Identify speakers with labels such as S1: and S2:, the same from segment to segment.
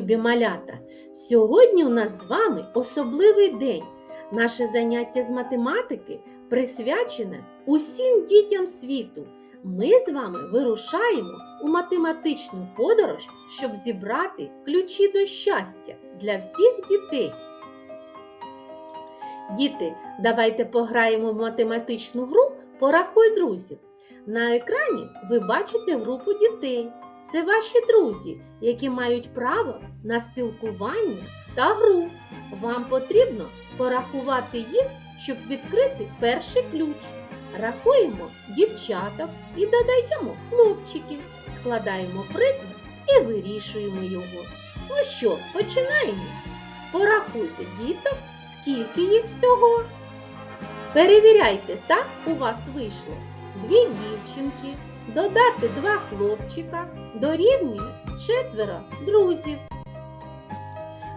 S1: любі малята! Сьогодні у нас з вами особливий день. Наше заняття з математики присвячене усім дітям світу. Ми з вами вирушаємо у математичну подорож, щоб зібрати ключі до щастя для всіх дітей. Діти, давайте пограємо в математичну гру Порахуй друзів. На екрані ви бачите групу дітей. Це ваші друзі, які мають право на спілкування та гру. Вам потрібно порахувати їх, щоб відкрити перший ключ. Рахуємо дівчаток і додаємо хлопчиків, складаємо приклад і вирішуємо його. Ну що, починаємо? Порахуйте діток, скільки їх всього. Перевіряйте, так у вас вийшло дві дівчинки, додати два хлопчика дорівнює четверо друзів.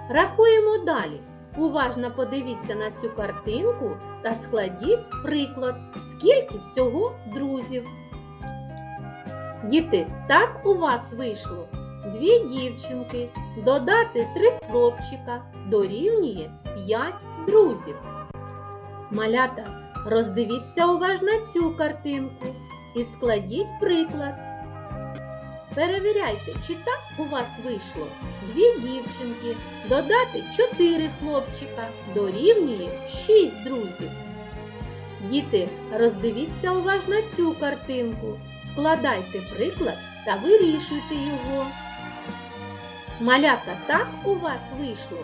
S1: Рахуємо далі. Уважно подивіться на цю картинку та складіть приклад, скільки всього друзів. Діти, так у вас вийшло дві дівчинки, додати три хлопчика дорівнює п'ять друзів. Малята, роздивіться уважно цю картинку і складіть приклад. Перевіряйте, чи так у вас вийшло дві дівчинки, додати чотири хлопчика, дорівнює шість друзів. Діти, роздивіться уважно цю картинку, складайте приклад та вирішуйте його. Малята, так у вас вийшло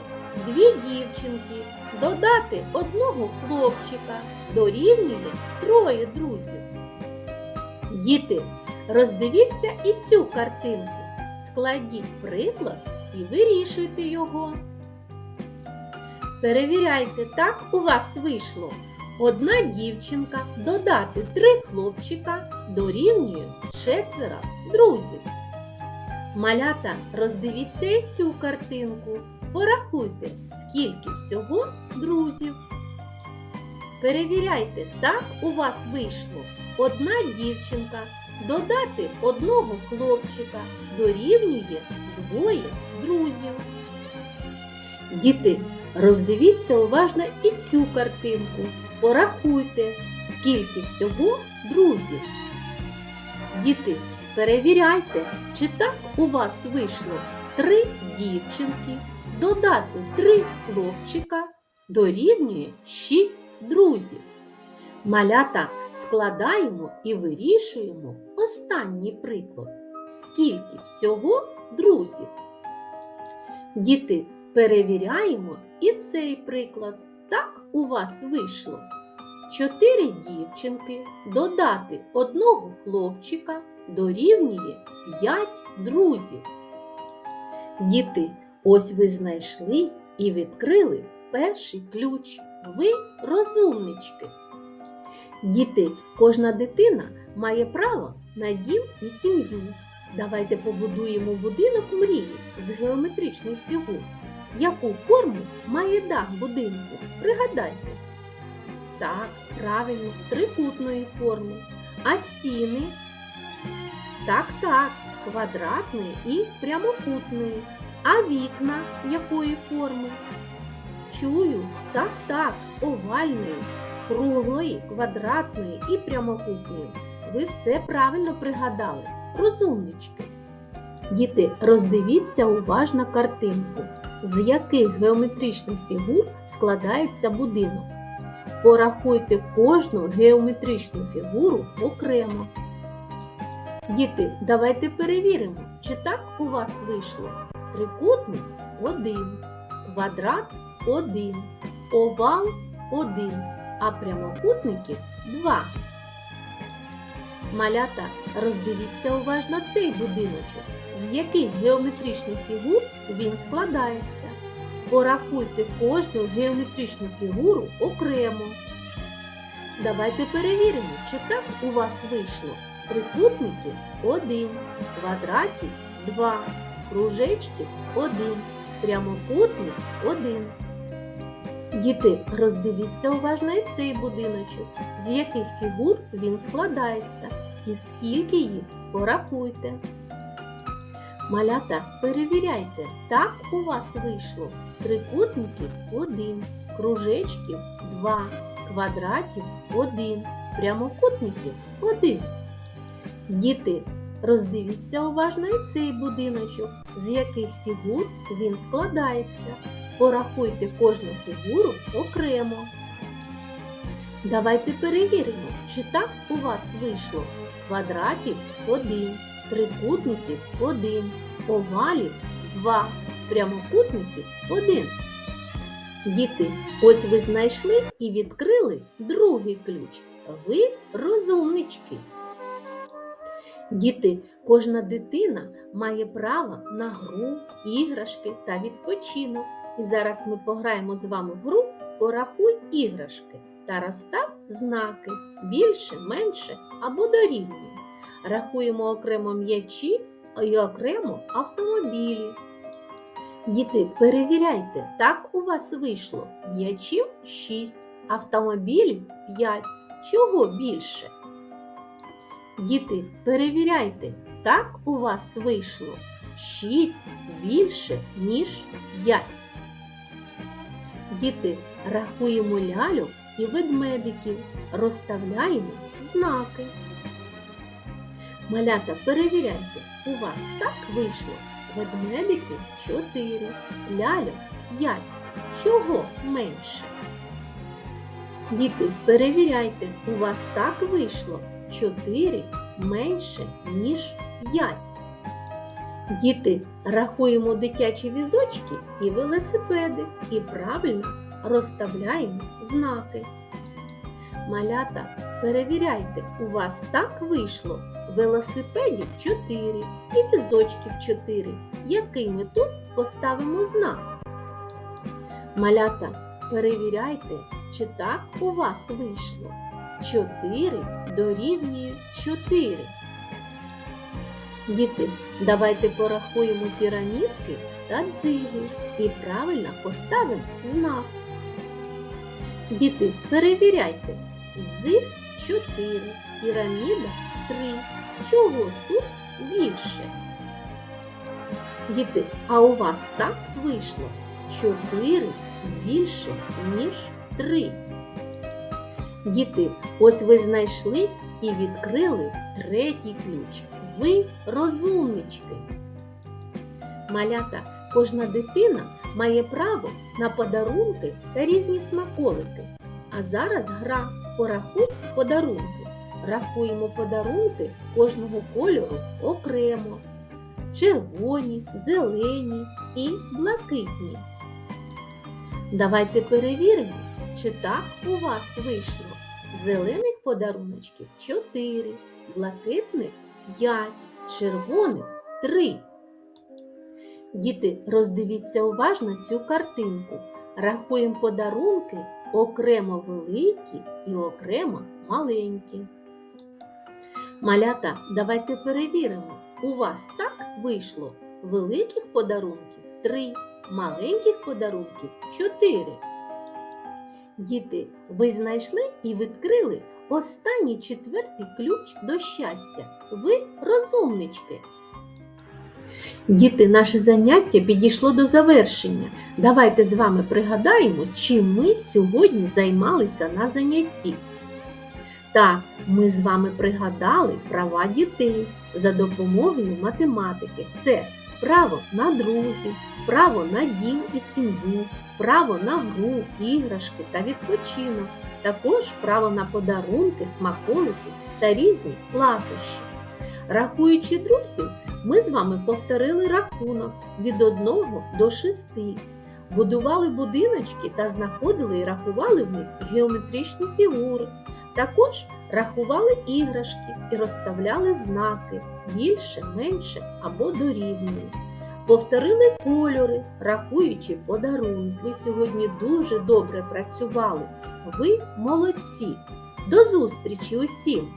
S1: дві дівчинки, додати одного хлопчика, дорівнює троє друзів. Діти, роздивіться і цю картинку. Складіть приклад і вирішуйте його. Перевіряйте, так у вас вийшло. Одна дівчинка додати три хлопчика дорівнює четверо друзів. Малята, роздивіться і цю картинку. Порахуйте, скільки всього друзів. Перевіряйте, так у вас вийшло. Одна дівчинка додати одного хлопчика дорівнює двоє друзів. Діти, роздивіться уважно і цю картинку. Порахуйте, скільки всього друзів. Діти, перевіряйте, чи так у вас вийшло три дівчинки, додати три хлопчика дорівнює шість друзів. Малята складаємо і вирішуємо останній приклад. Скільки всього друзів? Діти, перевіряємо і цей приклад. Так у вас вийшло. Чотири дівчинки додати одного хлопчика дорівнює п'ять друзів. Діти, ось ви знайшли і відкрили перший ключ. Ви розумнички. Діти, кожна дитина має право на дім і сім'ю. Давайте побудуємо будинок мрії з геометричних фігур. Яку форму має дах будинку? Пригадайте. Так, правильно, трикутної форми. А стіни? Так, так, квадратної і прямокутної. А вікна якої форми? Чую, так, так, овальної, круглої, квадратної і прямокутної. Ви все правильно пригадали. Розумнички. Діти, роздивіться уважно картинку, з яких геометричних фігур складається будинок. Порахуйте кожну геометричну фігуру окремо. Діти, давайте перевіримо, чи так у вас вийшло. Трикутник 1, квадрат 1, овал 1, а прямокутники 2. Малята, роздивіться уважно цей будиночок, з яких геометричних фігур він складається. Порахуйте кожну геометричну фігуру окремо. Давайте перевіримо, чи так у вас вийшло. Трикутники 1, квадратів 2, кружечки 1, прямокутник 1. Діти, роздивіться уважно і цей будиночок, з яких фігур він складається, і скільки їх порахуйте. Малята, перевіряйте, так у вас вийшло. Трикутників один, кружечків два, квадратів один, прямокутників один. Діти, роздивіться уважно і цей будиночок, з яких фігур він складається. Порахуйте кожну фігуру окремо. Давайте перевіримо, чи так у вас вийшло квадратів один, трикутників один, овалів два, прямокутників один. Діти, ось ви знайшли і відкрили другий ключ. Ви розумнички. Діти, кожна дитина має право на гру, іграшки та відпочинок. І зараз ми пограємо з вами в гру Порахуй іграшки та розстав знаки більше, менше або дорівнює. Рахуємо окремо м'ячі і окремо автомобілі. Діти, перевіряйте, так у вас вийшло м'ячів 6, автомобілів 5. Чого більше? Діти, перевіряйте, так у вас вийшло 6 більше, ніж 5. Діти, рахуємо ляльок і ведмедиків, розставляємо знаки. Малята, перевіряйте, у вас так вийшло ведмедики 4, ляльок 5. Чого менше? Діти, перевіряйте, у вас так вийшло 4 менше, ніж 5. Діти, рахуємо дитячі візочки і велосипеди і правильно розставляємо знаки. Малята, перевіряйте, у вас так вийшло велосипедів 4 і візочків 4. Який ми тут поставимо знак? Малята, перевіряйте, чи так у вас вийшло. 4 дорівнює 4. Діти, давайте порахуємо пірамідки та дзиги і правильно поставимо знак. Діти, перевіряйте. Дзиг 4, піраміда 3. Чого тут більше? Діти, а у вас так вийшло 4 більше, ніж 3. Діти, ось ви знайшли і відкрили третій ключ. Ви розумнички. Малята, кожна дитина має право на подарунки та різні смаколики. А зараз гра порахуй подарунки. Рахуємо подарунки кожного кольору окремо. Червоні, зелені і блакитні. Давайте перевіримо, чи так у вас вийшло. Зелених подаруночків 4, блакитних 5, червоних 3. Діти, роздивіться уважно цю картинку. Рахуємо подарунки окремо великі і окремо маленькі. Малята, давайте перевіримо. У вас так вийшло великих подарунків 3, маленьких подарунків 4. Діти, ви знайшли і відкрили останній четвертий ключ до щастя. Ви розумнички. Діти, наше заняття підійшло до завершення. Давайте з вами пригадаємо, чим ми сьогодні займалися на занятті. Так, ми з вами пригадали права дітей за допомогою математики. Це право на друзів, право на дім і сім'ю, право на гру, іграшки та відпочинок, також право на подарунки, смаколики та різні ласощі. Рахуючи друзів, ми з вами повторили рахунок від 1 до 6, будували будиночки та знаходили і рахували в них геометричні фігури. Також рахували іграшки і розставляли знаки більше, менше або дорівнює. Повторили кольори, рахуючи подарунки. Ви сьогодні дуже добре працювали. Ви молодці! До зустрічі усім!